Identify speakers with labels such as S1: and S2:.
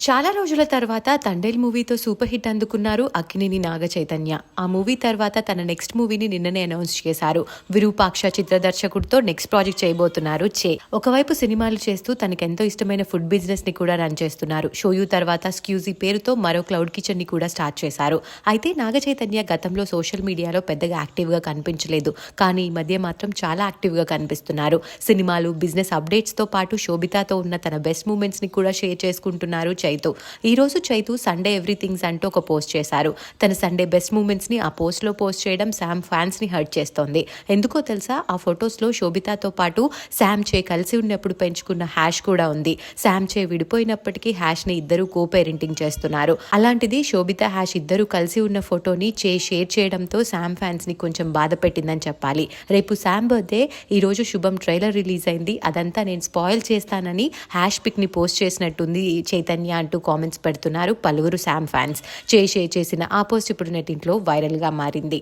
S1: చాలా రోజుల తర్వాత తండేల్ మూవీతో సూపర్ హిట్ అందుకున్నారు అక్కినేని నాగ చైతన్య. ఆ మూవీ తర్వాత తన నెక్స్ట్ మూవీని నిన్ననే అనౌన్స్ చేశారు. విరూపాక్ష చిత్ర దర్శకుడితో నెక్స్ట్ ప్రాజెక్ట్ చేయబోతున్నారు చే. ఒకవైపు సినిమాలు చేస్తూ తనకెంతో ఇష్టమైన ఫుడ్ బిజినెస్ని కూడా రన్ చేస్తున్నారు. షోయూ తర్వాత స్క్యూజీ పేరుతో మరో క్లౌడ్ కిచెన్ని కూడా స్టార్ట్ చేశారు. అయితే నాగ చైతన్య గతంలో సోషల్ మీడియాలో పెద్దగా యాక్టివ్గా కనిపించలేదు. కానీ ఈ మధ్య మాత్రం చాలా యాక్టివ్గా కనిపిస్తున్నారు. సినిమాలు బిజినెస్ అప్డేట్స్తో పాటు శోభితాతో ఉన్న తన బెస్ట్ మూమెంట్స్ని కూడా షేర్ చేసుకుంటున్నారు చైతు. ఈ రోజు చైతు సండే ఎవ్రీథింగ్స్ అంటూ ఒక పోస్ట్ చేశారు. తన సండే బెస్ట్ మూమెంట్స్ని ఆ పోస్ట్లో పోస్ట్ చేయడం శామ్ ఫ్యాన్స్ని హర్ట్ చేస్తోంది. ఎందుకో తెలుసా? ఆ ఫొటోస్లో శోభితాతో పాటు శామ్ చే కలిసి ఉన్నప్పుడు పెంచుకున్న హ్యాష్ కూడా ఉంది. శామ్ చే విడిపోయినప్పటికీ హ్యాష్ని ఇద్దరు కో పేరెంటింగ్ చేస్తున్నారు. అలాంటిది శోభిత హ్యాష్ ఇద్దరు కలిసి ఉన్న ఫోటోని చే షేర్ చేయడంతో శామ్ ఫ్యాన్స్ని కొంచెం బాధ పెట్టిందని చెప్పాలి. రేపు శామ్ బర్త్డే ఈ రోజు శుభం ట్రైలర్ రిలీజ్ అయింది. అదంతా నేను స్పాయిల్ చేస్తానని హ్యాష్ పిక్ని పోస్ట్ చేసినట్టుంది చైతన్య అంటూ కామెంట్స్ పెడుతున్నారు పలువురు శామ్ ఫ్యాన్స్ చే చేసిన ఆ పోస్ట్ ఇప్పుడు నెట్ ఇంట్లో వైరల్గా మారింది.